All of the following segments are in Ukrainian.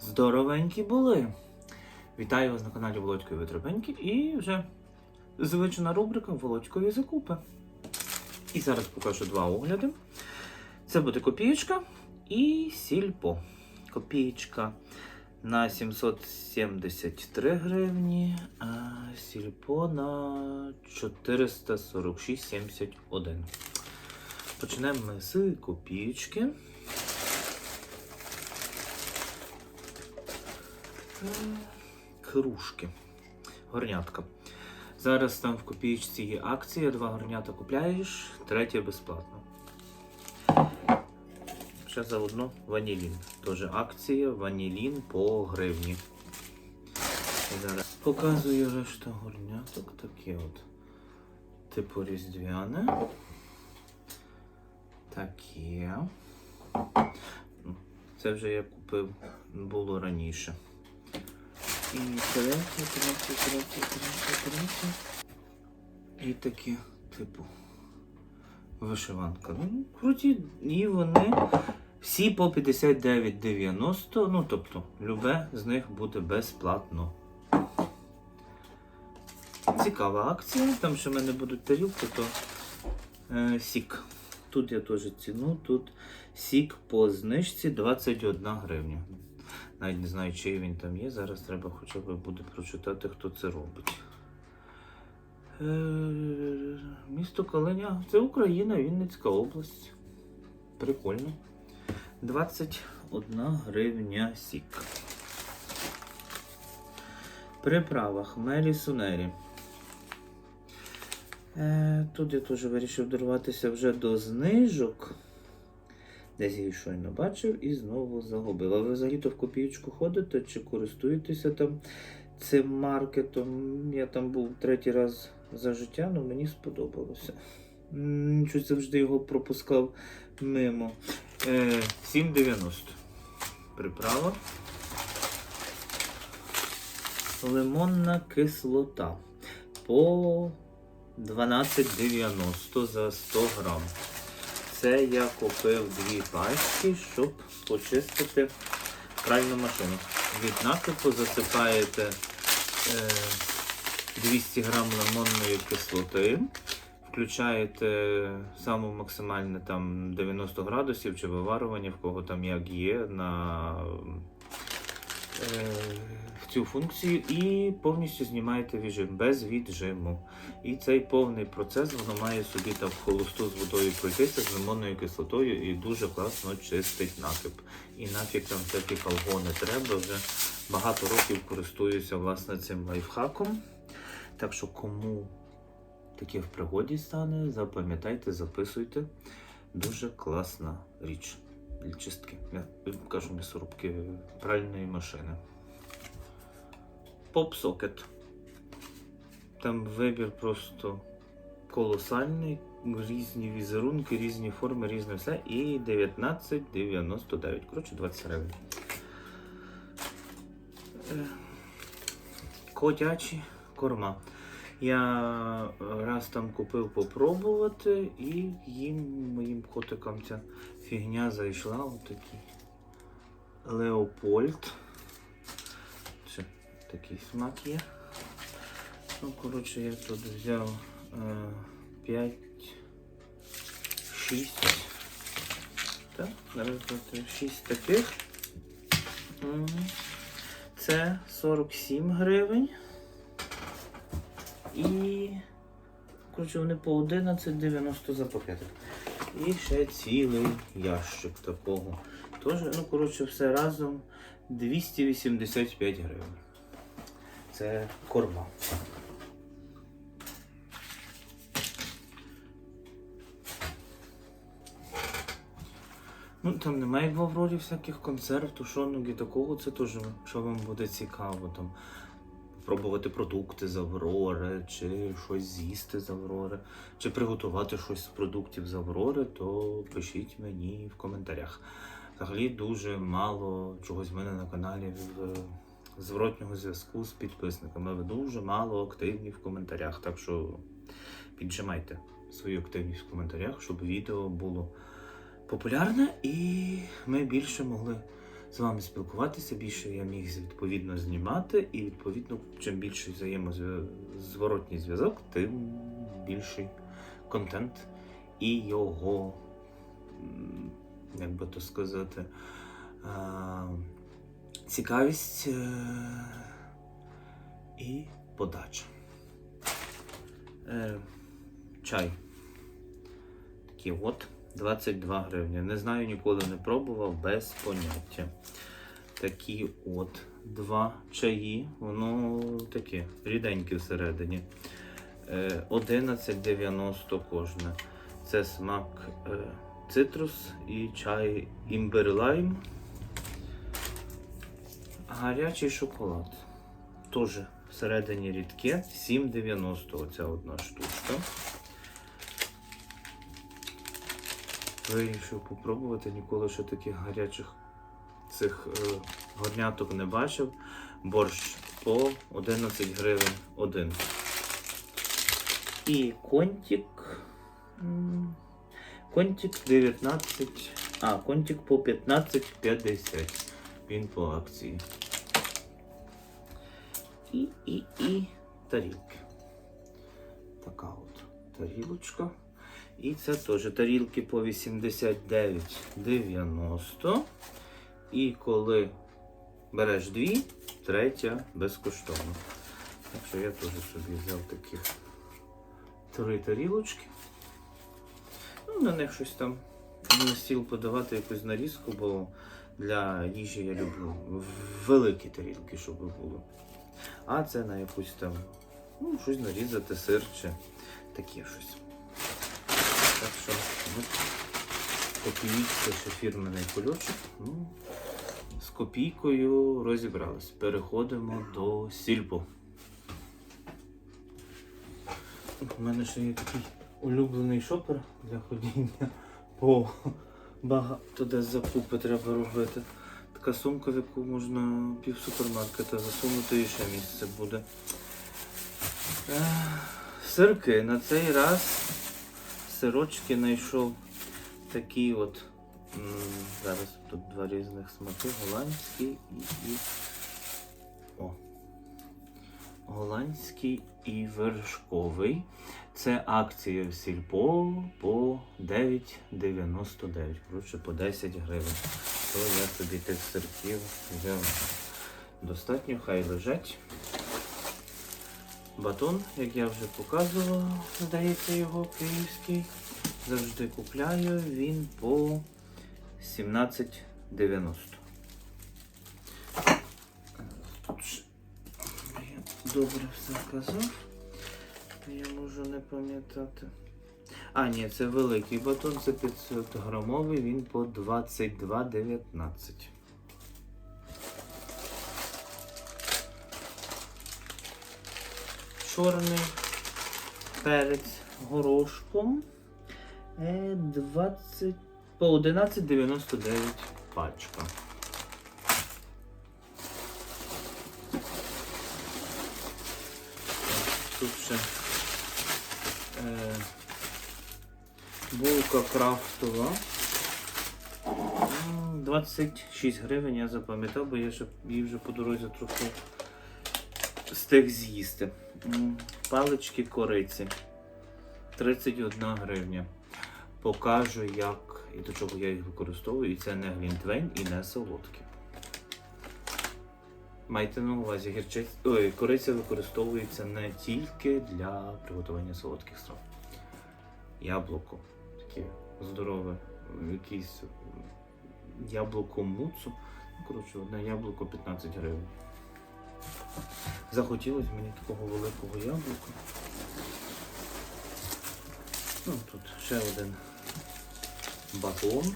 Здоровенькі були! Вітаю вас на каналі Володько і Витробеньки і вже звична рубрика Володькові закупи. І зараз покажу два огляди. Це буде копієчка і сільпо. Копієчка на 773 гривні, а сільпо на 446,71. Почнемо ми з копієчки. Кружки. Горнятка. Зараз там в копієчці є акція, два горнята купляєш, третє безплатно. Ще заодно ванілін. Теж акція, ванілін по гривні. Зараз показую решту горняток. Таке от. Типу різдвяне. Таке. Це вже я купив було раніше. І третє, третє, третє, третє, третє. І такі, типу, вишиванка. Ну, круті, і вони всі по 59,90. Ну, тобто, любе з них буде безплатно. Цікава акція. Там, що в мене будуть тарілки, то е, сік. Тут я теж ціну, тут сік по знижці 21 гривня. Навіть не знаю, чий він там є. Зараз треба хоча б буде прочитати, хто це робить. Е, місто Калиня. Це Україна, Вінницька область. Прикольно. 21 гривня сік. Приправа хмелі сунері. Е, тут я теж вирішив дорватися вже до знижок. Десь її щойно бачив і знову загубив. А ви взагалі-то в копійку ходите чи користуєтеся там цим маркетом? Я там був третій раз за життя, але мені сподобалося. Щось завжди його пропускав мимо. Е, 7,90. Приправа. Лимонна кислота. По 12,90 за 100 грам. Це я купив дві пачки, щоб почистити пральну машину. Від накипу засипаєте е, 200 грам лимонної кислоти, включаєте саме максимальне там 90 градусів чи виварювання, в кого там як є на е, в цю функцію і повністю знімаєте віджим без віджиму. І цей повний процес воно має собі там в холосту з водою пройтися з лимонною кислотою і дуже класно чистить накип. І нафіг там всякі калго не треба. Вже багато років користуюся власне цим лайфхаком. Так що кому таке в пригоді стане, запам'ятайте, записуйте. Дуже класна річ чистки. Я кажу м'ясорубки пральної машини. Поп-сокет. Там вибір просто колосальний, різні візерунки, різні форми, різне все. І 19,99. Коротше, 20 гривень. Е, Котячі корма. Я раз там купив попробувати і їм, моїм котикам ця фігня зайшла. Отакий Леопольд. Ще такий смак є. Ну, коротше, я тут взяв е, 5, 6. Так, зараз тут 6 таких. Це 47 гривень. І. Коротше, вони по 11,90 за пакетик. І ще цілий ящик такого. Тож, ну, коротше, все разом 285 гривень. Це корма. Ну, там немає в Аврорі всяких консерв, тушонок і такого. Це теж, що вам буде цікаво, там пробувати продукти з Аврори, чи щось з'їсти з Аврори, чи приготувати щось з продуктів з Аврори, то пишіть мені в коментарях. Взагалі дуже мало чогось в мене на каналі в зворотнього зв'язку з підписниками. Ви дуже мало активні в коментарях. Так що піджимайте свою активність в коментарях, щоб відео було популярне і ми більше могли з вами спілкуватися, більше я міг відповідно знімати, і відповідно, чим більший взаємозворотній зв'язок, тим більший контент і його, як би то сказати, цікавість е, і подача. Е, Чай. Такий от 22 гривні. Не знаю, ніколи не пробував без поняття. Такі от два чаї. Воно таке ріденьке всередині. Е, 11,90 кожне. Це смак е, цитрус і чай імбир лайм. Гарячий шоколад. Теж всередині рідке. 7,90 оця одна штучка. Вирішив попробувати, ніколи ще таких гарячих цих е, горняток не бачив. Борщ по 11 гривень один. І контик. м, Контик 19. А, контик по 15,50. Він по акції. І, і, і тарілки. Така от тарілочка. І це теж тарілки по 89,90. І коли береш дві, третя безкоштовно. Так що я теж собі взяв таких три тарілочки. Ну, на них щось там на стіл подавати якусь нарізку, бо для їжі я люблю великі тарілки, щоб було. А це на якусь там, ну, щось нарізати, сир чи таке щось. Так що от, копійка ще фірменний кульочок. Ну, з копійкою розібрались. Переходимо до сільпо. У мене ще є такий улюблений шопер для ходіння по багато де закупи треба робити. Така сумка, в яку можна пів супермаркета засунути і ще місце буде. Сирки. На цей раз сирочки знайшов такі от. Зараз тут два різних смаки. Голландський і, і. О. Голландський і вершковий. Це акція в сільпо по 9,99. Коротше, по 10 гривень. То я собі тих сирків взяв достатньо, хай лежать. Батон, як я вже показував, здається, його київський. Завжди купляю. Він по 17,90. Тут добре все казав. Я можу не пам'ятати. А, ні, це великий батон, це 500 грамовий, він по 22,19. Чорний перець горошком. Е, 20, по 11,99 пачка. Тут ще е, булка крафтова. 26 гривень я запам'ятав, бо я ще її вже по дорозі трохи встиг з'їсти. Палички кориці. 31 гривня. Покажу, як і до чого я їх використовую. І це не глінтвейн і не солодкі. Майте на увазі, гірчиць... Ой, кориця використовується не тільки для приготування солодких страв. Яблуко, таке здорове, якийсь яблуко муцу. Ну, коротше, одне яблуко 15 гривень. Захотілося мені такого великого яблука. Ну, тут ще один батон.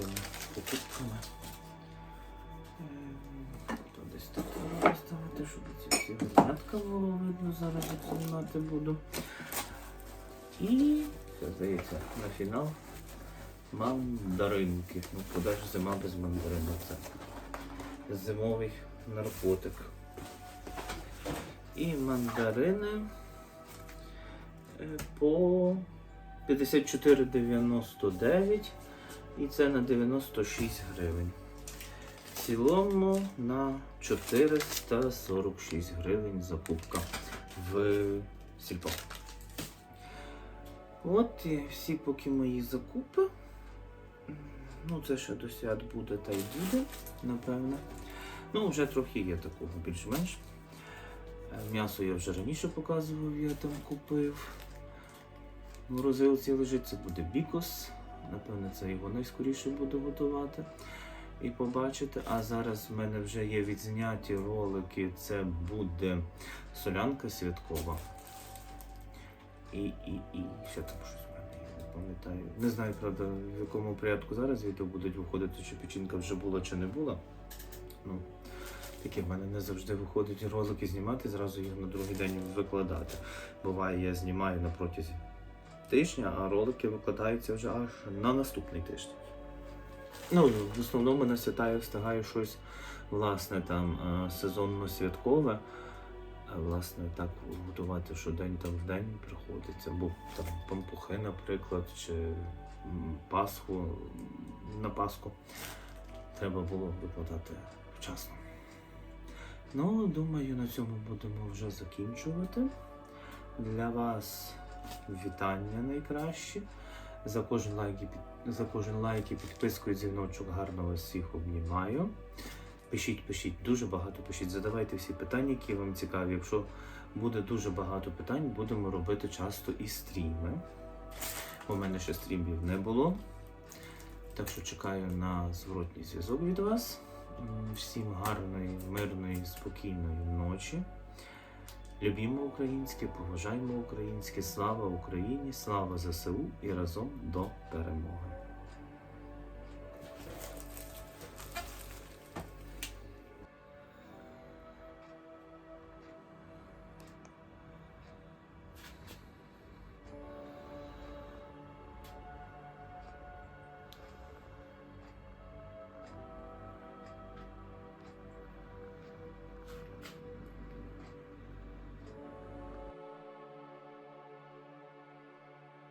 Тими покупками. Ем, То десь так треба ставити, щоб ці всі горнятка було видно, зараз як буду. І, це здається, на фінал мандаринки. Ну, ж зима без мандарина? Зимовий наркотик. І мандарини е, по 54,99. І це на 96 гривень. В цілому на 446 гривень закупка в сільпо. От і всі поки мої закупи. Ну, це ще до свят буде та й буде, напевне. Ну, вже трохи є такого більш-менш. Е, М'ясо я вже раніше показував, я там купив. В морозилці лежить, це буде бікос. Напевне, це його найскоріше буду готувати і побачити. А зараз в мене вже є відзняті ролики. Це буде солянка святкова. І, і, і ще там щось в мене, я не пам'ятаю. Не знаю, правда, в якому порядку зараз відео будуть виходити, чи печінка вже була, чи не була. Ну, таке в мене не завжди виходить ролики знімати, зразу їх на другий день викладати. Буває, я знімаю на протязі тижня, а ролики викладаються вже аж на наступний тиждень. Ну, в основному на свята я встигаю щось, власне, там е, сезонно-святкове. Власне, так готувати щодень там в день приходиться. Бо там пампухи, наприклад, чи Пасху на Пасху треба було викладати вчасно. Ну, думаю, на цьому будемо вже закінчувати. Для вас вітання найкращі. За кожен лайк і за кожен лайк і підписку і дзвіночок гарно вас всіх обнімаю. Пишіть, пишіть, дуже багато пишіть. Задавайте всі питання, які вам цікаві. Якщо буде дуже багато питань, будемо робити часто і стріми. У мене ще стрімів не було. Так що чекаю на зворотній зв'язок від вас. Всім гарної, мирної, спокійної ночі. Любімо українське, поважаємо українське, слава Україні, слава ЗСУ і разом до перемоги.